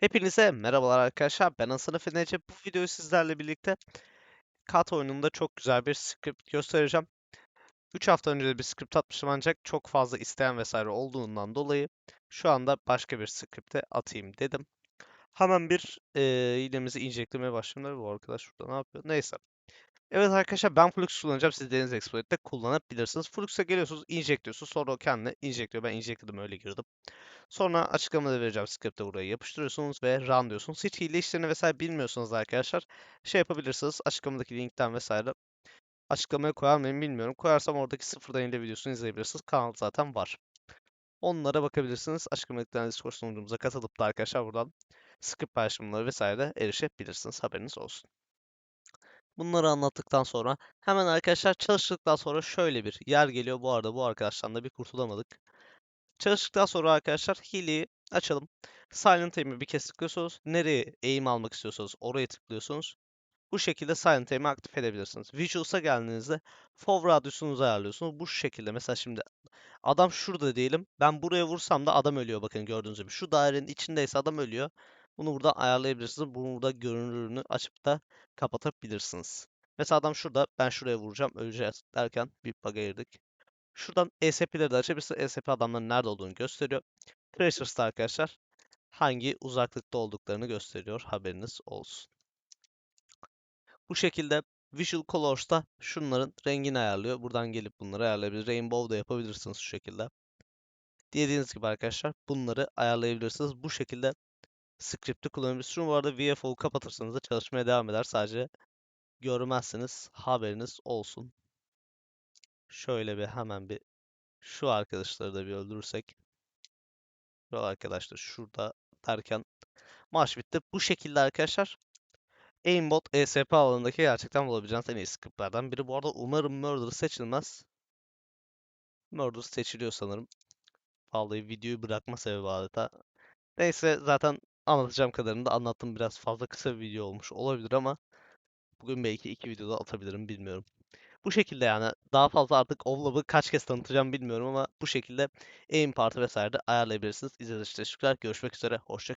Hepinize merhabalar arkadaşlar. Ben Hasan Efe. Bu videoyu sizlerle birlikte Kat oyununda çok güzel bir script göstereceğim. 3 hafta önce de bir script atmıştım ancak çok fazla isteyen vesaire olduğundan dolayı şu anda başka bir script'e atayım dedim. Hemen bir eee hilemizi injeklemeye başladım. Bu arkadaş şurada ne yapıyor? Neyse. Evet arkadaşlar ben Flux kullanacağım. Siz Deniz Exploit'te kullanabilirsiniz. Flux'a geliyorsunuz, injekliyorsunuz. Sonra o kendine injekliyor. Ben injekledim öyle girdim. Sonra açıklamada vereceğim script'e burayı yapıştırıyorsunuz ve run diyorsunuz. Hiç hile işlerini vesaire bilmiyorsanız arkadaşlar şey yapabilirsiniz. Açıklamadaki linkten vesaire açıklamaya koyar mıyım bilmiyorum. Koyarsam oradaki sıfırdan hile videosunu izleyebilirsiniz. Kanal zaten var. Onlara bakabilirsiniz. Açıklamadaki Discord sunucumuza katılıp da arkadaşlar buradan script paylaşımları vesaire de erişebilirsiniz. Haberiniz olsun. Bunları anlattıktan sonra hemen arkadaşlar çalıştıktan sonra şöyle bir yer geliyor. Bu arada bu arkadaştan da bir kurtulamadık. Çalıştıktan sonra arkadaşlar hileyi açalım. Silent Aim'i bir kez tıklıyorsunuz. Nereye aim almak istiyorsanız oraya tıklıyorsunuz. Bu şekilde Silent Aim'i aktif edebilirsiniz. Visuals'a geldiğinizde FOV radyosunuzu ayarlıyorsunuz. Bu şekilde mesela şimdi adam şurada diyelim. Ben buraya vursam da adam ölüyor bakın gördüğünüz gibi. Şu dairenin içindeyse adam ölüyor. Bunu buradan ayarlayabilirsiniz. Bunu burada görünürlüğünü açıp da kapatabilirsiniz. Mesela adam şurada ben şuraya vuracağım öleceğiz derken bir bug'a girdik. Şuradan ESP'leri de açabilirsiniz. ESP adamların nerede olduğunu gösteriyor. Tracers'ta arkadaşlar hangi uzaklıkta olduklarını gösteriyor. Haberiniz olsun. Bu şekilde Visual Colors'ta şunların rengini ayarlıyor. Buradan gelip bunları ayarlayabilir. Rainbow da yapabilirsiniz şu şekilde. Dediğiniz gibi arkadaşlar bunları ayarlayabilirsiniz. Bu şekilde script'i kullanabilirsiniz. Bu arada VFO'yu kapatırsanız da çalışmaya devam eder. Sadece görmezsiniz. Haberiniz olsun. Şöyle bir hemen bir şu arkadaşları da bir öldürürsek. Şu arkadaşlar şurada derken maç bitti. Bu şekilde arkadaşlar Aimbot ESP alanındaki gerçekten bulabileceğiniz en iyi scriptlerden biri. Bu arada umarım Murder seçilmez. Murder seçiliyor sanırım. Vallahi videoyu bırakma sebebi adeta. Neyse zaten anlatacağım kadarını da anlattım. Biraz fazla kısa bir video olmuş olabilir ama bugün belki iki videoda atabilirim bilmiyorum. Bu şekilde yani daha fazla artık Ovlab'ı kaç kez tanıtacağım bilmiyorum ama bu şekilde aim partı vesaire de ayarlayabilirsiniz. İzlediğiniz için teşekkürler. Görüşmek üzere. Hoşça